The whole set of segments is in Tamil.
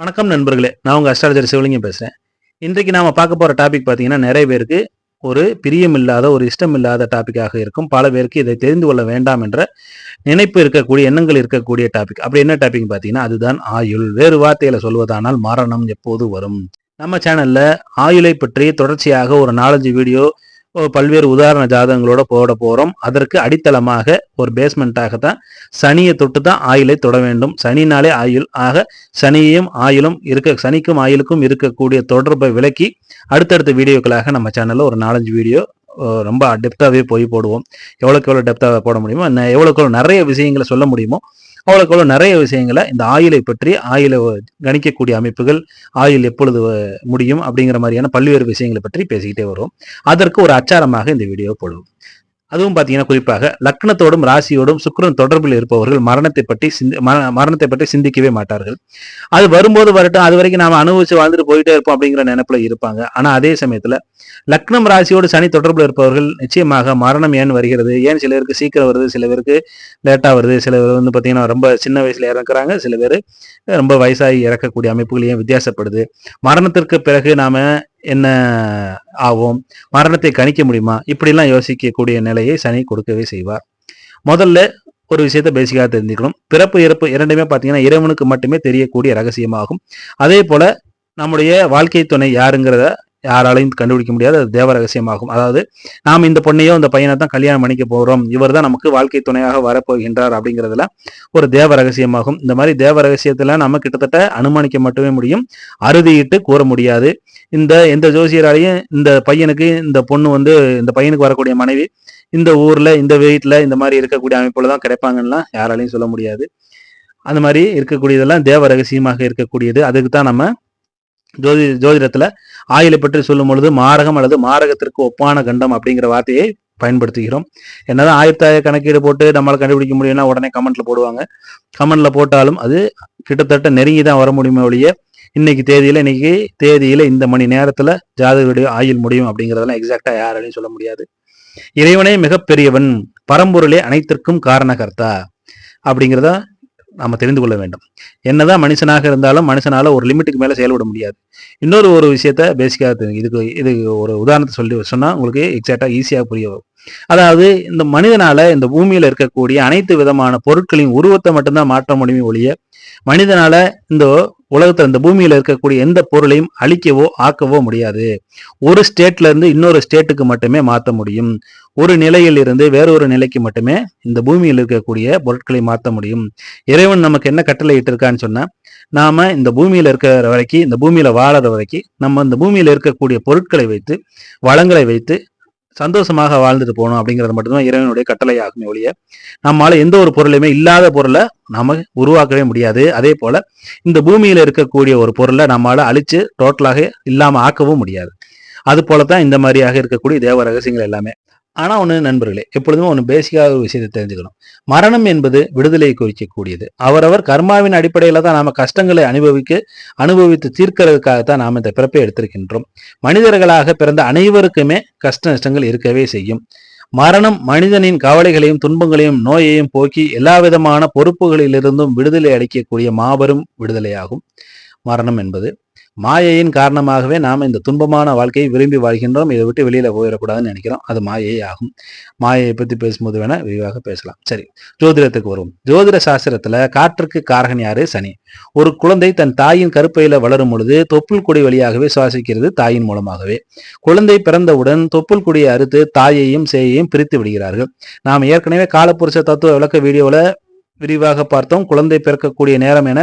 வணக்கம் நண்பர்களே. நான் உங்கள் அஸ்ட்ராலஜர் சிவலிங்கம் பேசுகிறேன் இன்றைக்கு நாம் பார்க்க போகிற டாபிக் பார்த்தீங்கன்னா நிறைய பேருக்கு ஒரு பிரியம் இல்லாத ஒரு இஷ்டம் இல்லாத டாப்பிக்காக இருக்கும். பல பேருக்கு இதை தெரிந்து கொள்ள வேண்டாம் என்ற நினைப்பு இருக்கக்கூடிய எண்ணங்கள் இருக்கக்கூடிய டாபிக் அப்படி என்ன டாபிக் பார்த்தீங்கன்னா அதுதான் ஆயுள். வேறு வார்த்தையில் சொல்வதானால் மரணம் எப்போது வரும்? நம்ம சேனலில் ஆயுளை பற்றி தொடர்ச்சியாக ஒரு நாலஞ்சு வீடியோ பல்வேறு உதாரண ஜாதகங்களோட போட போறோம். அதற்கு அடித்தளமாக ஒரு பேஸ்மெண்ட்டாக தான் சனியை தொட்டு தான் ஆயுளை தொட வேண்டும். சனினாலே ஆயுள். ஆக சனியையும் ஆயுளும் இருக்க சனிக்கும் ஆயுளுக்கும் இருக்கக்கூடிய தொடர்பை விலக்கி அடுத்தடுத்த வீடியோக்களாக நம்ம சேனல்ல ஒரு நாலஞ்சு வீடியோ ரொம்ப டெப்த்தாகவே போய் போடுவோம். எவ்வளோக்கு எவ்வளோ டெப்த்தாக போட முடியுமோ எவ்வளோக்கு எவ்வளோ நிறைய விஷயங்களை சொல்ல முடியுமோ அவ்வளோக்கு அவ்வளோ நிறைய விஷயங்களை இந்த ஆயிலை பற்றி ஆயிலை கணிக்கக்கூடிய அமைப்புகள் ஆயில் எப்பொழுது முடியும் அப்படிங்கிற மாதிரியான பல்வேறு விஷயங்களை பற்றி பேசிக்கிட்டே வரும் அதற்கு ஒரு அச்சாரமாக இந்த வீடியோ போடுவோம். அதுவும் பார்த்தீங்கன்னா குறிப்பாக லக்னத்தோடும் ராசியோடும் சுக்கரன் தொடர்பில் இருப்பவர்கள் மரணத்தை பற்றி சிந்தி மரணத்தை பற்றி சிந்திக்கவே மாட்டார்கள். அது வரும்போது வரட்டும் அது வரைக்கும் நாம் அனுபவிச்சு வாழ்ந்துட்டு போயிட்டே இருப்போம் அப்படிங்கிற நினைப்புல இருப்பாங்க. ஆனால் அதே சமயத்தில் லக்னம் ராசியோடு சனி தொடர்பில் இருப்பவர்கள் நிச்சயமாக மரணம் ஏன் வருகிறது? ஏன் சில பேருக்கு சீக்கிரம் வருது சில பேருக்கு லேட்டாக வருது சில பேர் வந்து பார்த்தீங்கன்னா ரொம்ப சின்ன வயசுல இறக்குறாங்க சில பேர் ரொம்ப வயசாகி இறக்கக்கூடிய அமைப்புகள் ஏன் வித்தியாசப்படுது? மரணத்திற்கு பிறகு நாம என்ன ஆகும்? மரணத்தை கணிக்க முடியுமா? இப்படிலாம் யோசிக்கக்கூடிய நிலையை சனி கொடுக்கவே செய்வார். முதல்ல ஒரு விஷயத்த பேசிக்காக தெரிஞ்சுக்கணும். பிறப்பு இறப்பு இரண்டுமே பார்த்தீங்கன்னா இறைவனுக்கு மட்டுமே தெரியக்கூடிய ரகசியமாகும். அதே போல நம்முடைய வாழ்க்கை துணை யாருங்கிறத யாராலையும் கண்டுபிடிக்க முடியாது. அது தேவ ரகசியமாகும். அதாவது நாம் இந்த பொண்ணையோ இந்த பையனை தான் கல்யாணம் பண்ணிக்க போகிறோம் இவர் தான் நமக்கு வாழ்க்கை துணையாக வரப்போகின்றார் அப்படிங்கிறதுல ஒரு தேவ ரகசியமாகும். இந்த மாதிரி தேவ ரகசியத்தில் நம்ம கிட்டத்தட்ட அனுமானிக்க மட்டுமே முடியும். அறுதியிட்டு கூற முடியாது. இந்த எந்த ஜோசியராலையும் இந்த பையனுக்கு இந்த பொண்ணு வந்து இந்த பையனுக்கு வரக்கூடிய மனைவி இந்த ஊர்ல இந்த வீட்டுல இந்த மாதிரி இருக்கக்கூடிய அமைப்புல தான் கிடைப்பாங்கன்னா யாராலையும் சொல்ல முடியாது. அந்த மாதிரி இருக்கக்கூடியதெல்லாம் தேவ ரகசியமாக இருக்கக்கூடியது. அதுக்கு தான் நம்ம ஜோதி ஜோதிடத்துல ஆயிலை பற்றி சொல்லும் பொழுது மாரகம் அல்லது மாரகத்திற்கு ஒப்பான கண்டம் அப்படிங்கிற வார்த்தையை பயன்படுத்துகிறோம். என்னதான் ஆயிரத்தாய கணக்கீடு போட்டு நம்மளால் கண்டுபிடிக்க முடியும்னா உடனே கமெண்ட்ல போடுவாங்க. கமெண்ட்ல போட்டாலும் அது கிட்டத்தட்ட நெருங்கி தான் வர முடியுமே ஒழிய இன்னைக்கு தேதியில இன்னைக்கு தேதியில இந்த மணி நேரத்துல ஜாதகருடைய ஆயுள் முடியும் அப்படிங்கிறதெல்லாம் எக்ஸாக்டா யாராலையும் சொல்ல முடியாது. இறைவனே மிகப்பெரியவன் பரம்பொருளே அனைத்திற்கும் காரணகர்த்தா அப்படிங்கிறத நாம் தெரிந்து கொள்ள வேண்டும். என்னதான் மனுஷனாக இருந்தாலும் மனுஷனால ஒரு லிமிட்டுக்கு மேலே செயல்பட முடியாது. இன்னொரு ஒரு விஷயத்த பேசிக்காக இதுக்கு இது ஒரு உதாரணத்தை சொல்லி சொன்னால் உங்களுக்கு எக்ஸாக்டாக ஈஸியாக புரிய வரும். அதாவது இந்த மனிதனால இந்த பூமியில இருக்கக்கூடிய அனைத்து விதமான பொருட்களின் உருவத்தை மட்டும்தான் மாற்ற முடியுமே ஒழிய மனிதனால இந்த உலகத்தில் இந்த பூமியில் இருக்கக்கூடிய எந்த பொருளையும் அழிக்கவோ ஆக்கவோ முடியாது. ஒரு ஸ்டேட்ல இருந்து இன்னொரு ஸ்டேட்டுக்கு மட்டுமே மாற்ற முடியும். ஒரு நிலையில் இருந்து வேறொரு நிலைக்கு மட்டுமே இந்த பூமியில் இருக்கக்கூடிய பொருட்களை மாற்ற முடியும். இறைவன் நமக்கு என்ன கட்டளை இட்டிருக்கான்னு சொன்னா நாம இந்த பூமியில இருக்கிற வரைக்கும் இந்த பூமியில வாழற வரைக்கும் நம்ம இந்த பூமியில இருக்கக்கூடிய பொருட்களை வைத்து வளங்களை வைத்து சந்தோஷமாக வாழ்ந்துட்டு போகணும் அப்படிங்கிறது மட்டும்தான் இறைவனுடைய கட்டளை ஆகுமே ஒழிய நம்மளால எந்த ஒரு பொருளையுமே இல்லாத பொருளை நாம உருவாக்கவே முடியாது. அதே போல இந்த பூமியில இருக்கக்கூடிய ஒரு பொருளை நம்மளால அழிச்சு டோட்டலாக இல்லாம ஆக்கவும் முடியாது. அது போலதான் இந்த மாதிரியாக இருக்கக்கூடிய தேவ ரகசியங்கள் எல்லாமே. ஆனால் ஒன்று நண்பர்களே எப்பொழுதுமே ஒன்று பேசிக்காக ஒரு விஷயத்தை தெரிஞ்சுக்கணும். மரணம் என்பது விடுதலையை குறிக்கக்கூடியது. அவரவர் கர்மாவின் அடிப்படையில் தான் நாம் கஷ்டங்களை அனுபவிக்க அனுபவித்து தீர்க்கிறதுக்காகத்தான் நாம் இந்த பிறப்பை எடுத்திருக்கின்றோம். மனிதர்களாக பிறந்த அனைவருக்குமே கஷ்ட நஷ்டங்கள் இருக்கவே செய்யும். மரணம் மனிதனின் கவலைகளையும் துன்பங்களையும் நோயையும் போக்கி எல்லா விதமான பொறுப்புகளிலிருந்தும் விடுதலை அளிக்கக்கூடிய மாபெரும் விடுதலையாகும். மரணம் என்பது மாயையின் காரணமாகவே நாம் இந்த துன்பமான வாழ்க்கையை விரும்பி வாழ்கின்றோம். இதை விட்டு வெளியில போயிடக்கூடாதுன்னு நினைக்கிறோம். அது மாயை ஆகும். மாயையை பத்தி பேசும்போது வேணா விரிவாக பேசலாம். சரி ஜோதிடத்துக்கு வருவோம். ஜோதிட சாஸ்திரத்துல காற்றுக்கு காரகன் யாரு? சனி. ஒரு குழந்தை தன் தாயின் கருப்பையில வளரும் பொழுது தொப்புள் கொடி வழியாகவே சுவாசிக்கிறது தாயின் மூலமாகவே. குழந்தை பிறந்தவுடன் தொப்புள் கொடியை அறுத்து தாயையும் சேயையும் பிரித்து விடுகிறார்கள். நாம் ஏற்கனவே காலப்புருஷ தத்துவ விளக்க வீடியோவில் விரிவாக பார்த்தோம். குழந்தை பிறக்கக்கூடிய நேரம் என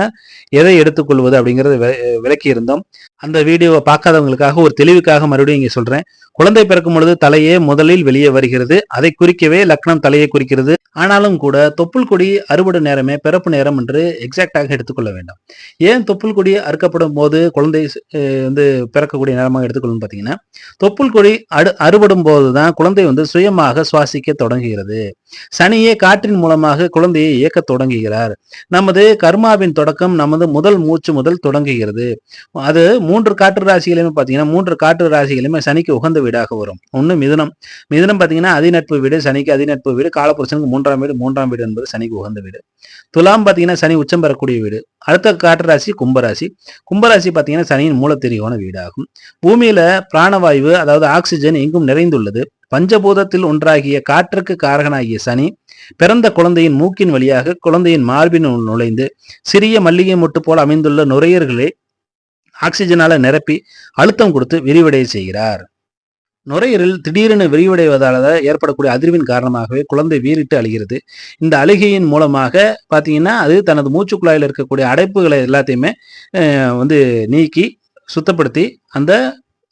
எதை எடுத்துக்கொள்வது அப்படிங்கறத விளக்கி இருந்தோம் அந்த வீடியோவை பார்க்காதவங்களுக்காக ஒரு தெளிவுக்காக மறுபடியும் இங்கே சொல்றேன். குழந்தை பிறக்கும் பொழுது தலையே முதலில் வெளியே வருகிறது. அதை குறிக்கவே லக்னம் தலையை குறிக்கிறது. ஆனாலும் கூட தொப்புள் கொடி அறுவடை நேரமே பிறப்பு நேரம் என்று எக்ஸாக்டாக எடுத்துக்கொள்ள வேண்டாம். ஏன் தொப்புள் கொடி அறுக்கப்படும் போது குழந்தை வந்து பிறக்கக்கூடிய நேரமாக எடுத்துக்கொள்ளும் பார்த்தீங்கன்னா தொப்புள் கொடி அடு அறுபடும் போதுதான் குழந்தை வந்து சுயமாக சுவாசிக்க தொடங்குகிறது. சனியே காற்றின் மூலமாக குழந்தையை இயக்க தொடங்குகிறார். நமது கர்மாவின் தொடக்கம் நமது முதல் மூச்சு முதல் தொடங்குகிறது. அது மூன்று காற்று ராசிகளையுமே பார்த்தீங்கன்னா மூன்று காற்று ராசிகளையுமே சனிக்கு உகந்த வீடாக வரும். ஒன்று மிதுனம். மிதுனம் பார்த்தீங்கன்னா அதிநட்பு வீடு சனிக்கு அதிநட்பு வீடு காலப்புருஷனுக்கு மூன்றாம் வீடு மூன்றாம் வீடு என்பது சனிக்கு உகந்த வீடு. துலாம் பார்த்தீங்கன்னா சனி உச்சம் பெறக்கூடிய வீடு. அடுத்த காற்று ராசி கும்பராசி. கும்பராசி பார்த்தீங்கன்னா சனியின் மூலத்தெரிவான வீடாகும். பூமியில பிராணவாயு அதாவது ஆக்சிஜன் எங்கும் நிறைந்துள்ளது. பஞ்சபூதத்தில் ஒன்றாகிய காற்றுக்கு காரகனாகிய சனி பிறந்த குழந்தையின் மூக்கின் வழியாக குழந்தையின் மார்பினுள் நுழைந்து சிறிய மல்லிகை மொட்டு போல் அமைந்துள்ள நுரையீரல்களை ஆக்சிஜனால நிரப்பி அழுத்தம் கொடுத்து விரிவடைய செய்கிறார். நுரையீரல் திடீரென விரிவடைவதால ஏற்படக்கூடிய அதிர்வின் காரணமாகவே குழந்தை வீறிட்டு அழுகிறது. இந்த அழுகையின் மூலமாக பார்த்தீங்கன்னா அது தனது மூச்சுக்குழாயில் இருக்கக்கூடிய அடைப்புகளை எல்லாத்தையுமே வந்து நீக்கி சுத்தப்படுத்தி அந்த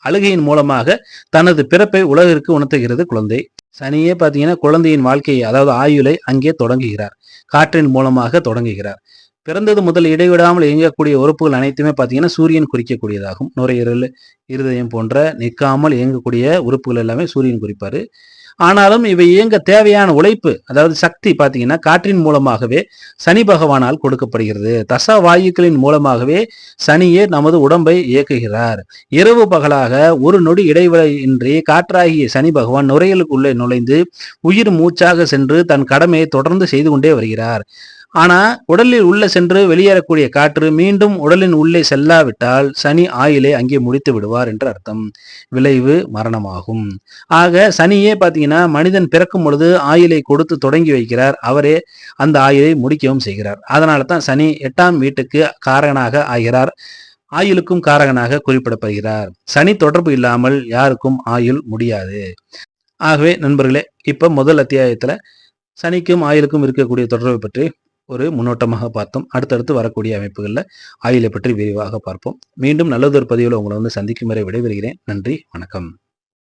அழுகையின் மூலமாக தனது பிறப்பை உலகிற்கு உணர்த்துகிறது குழந்தை. சனியே பார்த்தீங்கன்னா குழந்தையின் வாழ்க்கையை அதாவது ஆயுளை அங்கே தொடங்குகிறார். காற்றின் மூலமாக தொடங்குகிறார். பிறந்தது முதல் இடைவிடாமல் இயங்கக்கூடிய உறுப்புகள் அனைத்துமே பார்த்தீங்கன்னா சூரியன் குறிக்கக்கூடியதாகும். நுரையீரல் இருதயம் போன்ற நிற்காமல் இயங்கக்கூடிய உறுப்புகள் எல்லாமே சூரியன் குறிப்பாரு. ஆனாலும் இவை இயங்க தேவையான உழைப்பு அதாவது சக்தி பார்த்தீங்கன்னா காற்றின் மூலமாகவே சனி பகவானால் கொடுக்கப்படுகிறது. தச வாயுக்களின் மூலமாகவே சனியே நமது உடம்பை இயக்குகிறார். இரவு பகலாக ஒரு நொடி இடைவெளியின்றி காற்றாகிய சனி பகவான் நுரையலுக்குள்ளே நுழைந்து உயிர் மூச்சாக சென்று தன் கடமையை தொடர்ந்து செய்து கொண்டே வருகிறார். ஆனா உடலில் உள்ள சென்று வெளியேறக்கூடிய காற்று மீண்டும் உடலின் உள்ளே செல்லாவிட்டால் சனி ஆயிலை அங்கே முடித்து விடுவார் என்று அர்த்தம். விளைவு மரணமாகும். ஆக சனியே பார்த்தீங்கன்னா மனிதன் பிறக்கும் பொழுது ஆயிலை கொடுத்து தொடங்கி வைக்கிறார். அவரே அந்த ஆயிலை முடிக்கவும் செய்கிறார். அதனால தான் சனி எட்டாம் வீட்டுக்கு காரகனாக ஆகிறார். ஆயுளுக்கும் காரகனாக குறிப்பிடப்படுகிறார். சனி தொடர்பு இல்லாமல் யாருக்கும் ஆயுள் முடியாது. ஆகவே நண்பர்களே இப்ப முதல் அத்தியாயத்துல சனிக்கும் ஆயுளுக்கும் இருக்கக்கூடிய தொடர்பை பற்றி ஒரு முன்னோட்டமாக பார்த்தோம். அடுத்தடுத்து வரக்கூடிய அமைப்புகளில் ஆயுளை பற்றி விரிவாக பார்ப்போம். மீண்டும் நல்லதொரு பதிவில் உங்களை வந்து சந்திக்கும் வரை விடைபெறுகிறேன். நன்றி வணக்கம்.